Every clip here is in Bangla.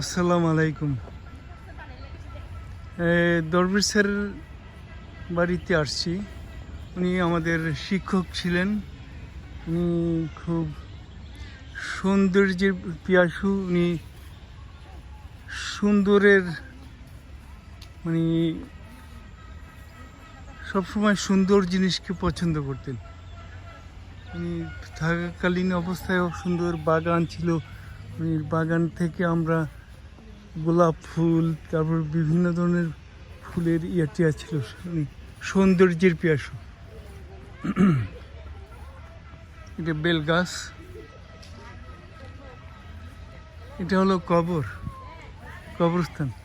আসসালামু আলাইকুম। দরবির স্যার বাড়িতে আসছি। উনি আমাদের শিক্ষক ছিলেন। উনি খুব সৌন্দর্যের পিয়াসু, উনি সুন্দরের মানে সবসময় সুন্দর জিনিসকে পছন্দ করতেন। উনি থাকাকালীন অবস্থায়ও সুন্দর বাগান ছিল। উনি বাগান থেকে আমরা গোলাপ ফুল, তারপর বিভিন্ন ধরনের ফুলের ইয়ে টিয়া ছিল সৌন্দর্যের পিয়াসু। এটা বেল গাছ। এটা হলো কবর, কবরস্থান।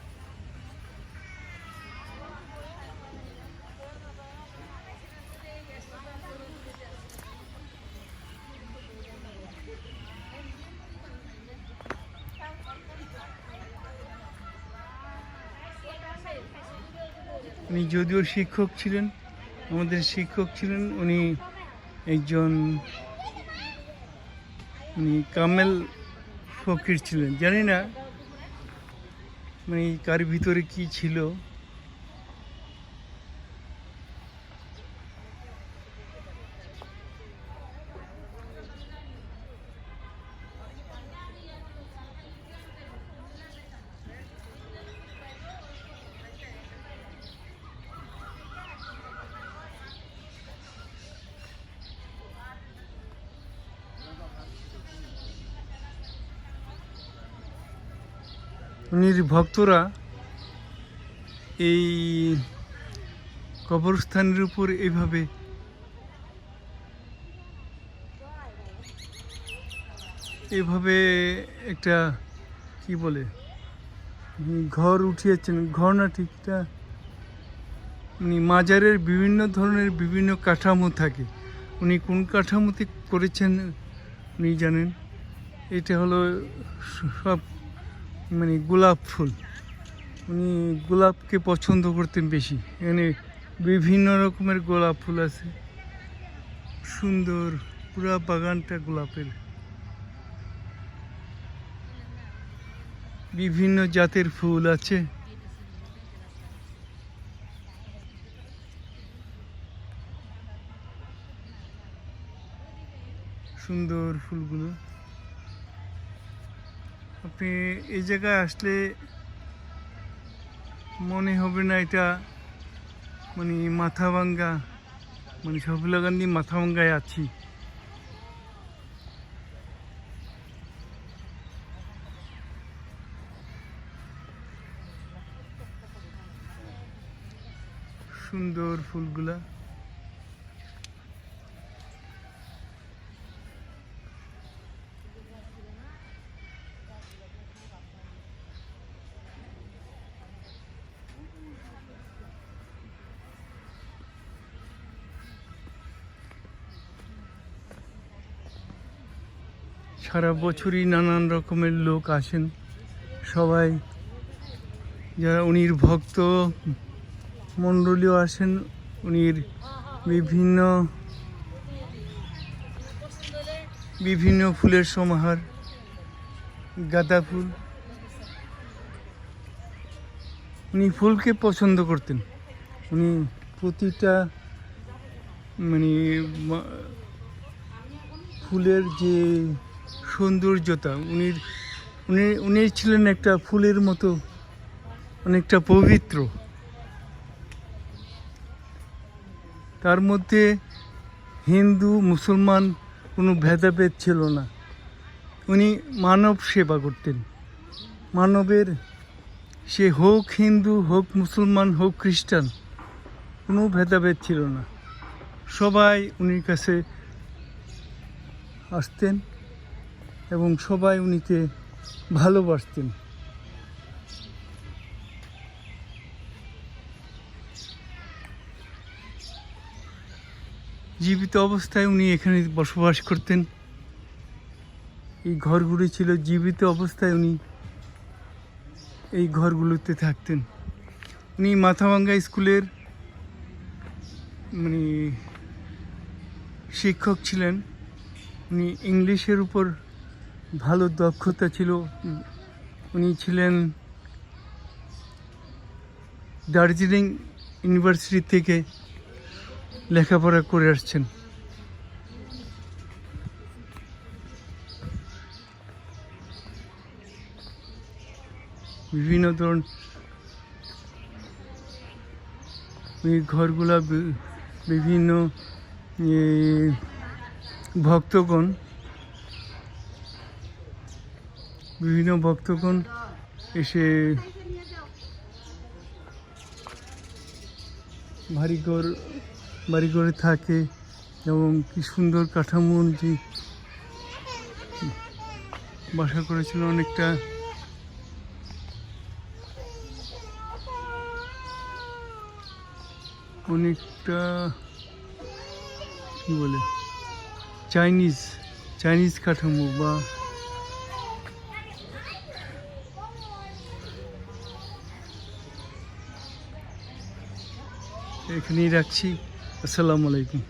উনি যদিও শিক্ষক ছিলেন, আমাদের শিক্ষক ছিলেন, উনি একজন, উনি কামেল ফকির ছিলেন। জানি না মানে কার ভিতরে কি ছিল। উনির ভক্তরা এই কবরস্থানের উপর এইভাবে এভাবে একটা কি বলে, ঘর উঠিয়েছেন। ঘর না ঠিকটা উনি মাজারের বিভিন্ন ধরনের বিভিন্ন কাঠামো থাকে। উনি কোন কাঠামোতে করেছেন উনি জানেন। এটা হলো সব মানে গোলাপ ফুল। উনি গোলাপকে পছন্দ করতেন বেশি। এখানে বিভিন্ন রকমের গোলাপ ফুল আছে। সুন্দর, পুরা বাগানটা গোলাপের। বিভিন্ন জাতের ফুল আছে। সুন্দর ফুলগুলো। আপনি এই জায়গায় আসলে মনে হবে না এটা মানে মাথা ভাঙ্গা মানে সফিলা গান্ধী মাথা ভাঙ্গায় আছি। সুন্দর ফুলগুলা। সারা বছরই নানান রকমের লোক আসেন। সবাই যারা উনির ভক্ত মণ্ডলীও আসেন উনির বিভিন্ন বিভিন্ন ফুলের সমাহার, গাঁদা ফুল। উনি ফুলকে পছন্দ করতেন। উনি প্রতিটা মানে ফুলের যে সৌন্দর্যতা। উনি উনি উনি ছিলেন একটা ফুলের মতো অনেকটা পবিত্র। তার মধ্যে হিন্দু, মুসলমান কোনো ভেদাভেদ ছিল না। উনি মানব সেবা করতেন। মানবের সে হোক হিন্দু, হোক মুসলমান, হোক খ্রিস্টান, কোনো ভেদাভেদ ছিল না। সবাই উনির কাছে আসতেন। এবং সবাই উনিকে ভালোবাসতেন। জীবিত অবস্থায় উনি এখানে বসবাস করতেন। এই ঘরগুলি ছিল জীবিত অবস্থায় উনি এই ঘরগুলোতে থাকতেন। উনি মাথাভাঙ্গা স্কুলের মানে শিক্ষক ছিলেন। উনি ইংলিশের উপর ভালো দক্ষতা ছিল। উনি ছিলেন দার্জিলিং ইউনিভার্সিটি থেকে লেখাপড়া করে আসছেন। বিভিন্ন ধরন ঘরগুলা বিভিন্ন ভক্তগণ বিভিন্ন ভক্তগণ এসে বাড়িঘর, বাড়িঘরে থাকে এবং কি সুন্দর কাঠামো অনুযায়ী বাসা করেছিল অনেকটা। অনেকটা কি বলে? চাইনিজ চাইনিজ কাঠামো বা এখানেই রাখছি। আসসালামু আলাইকুম।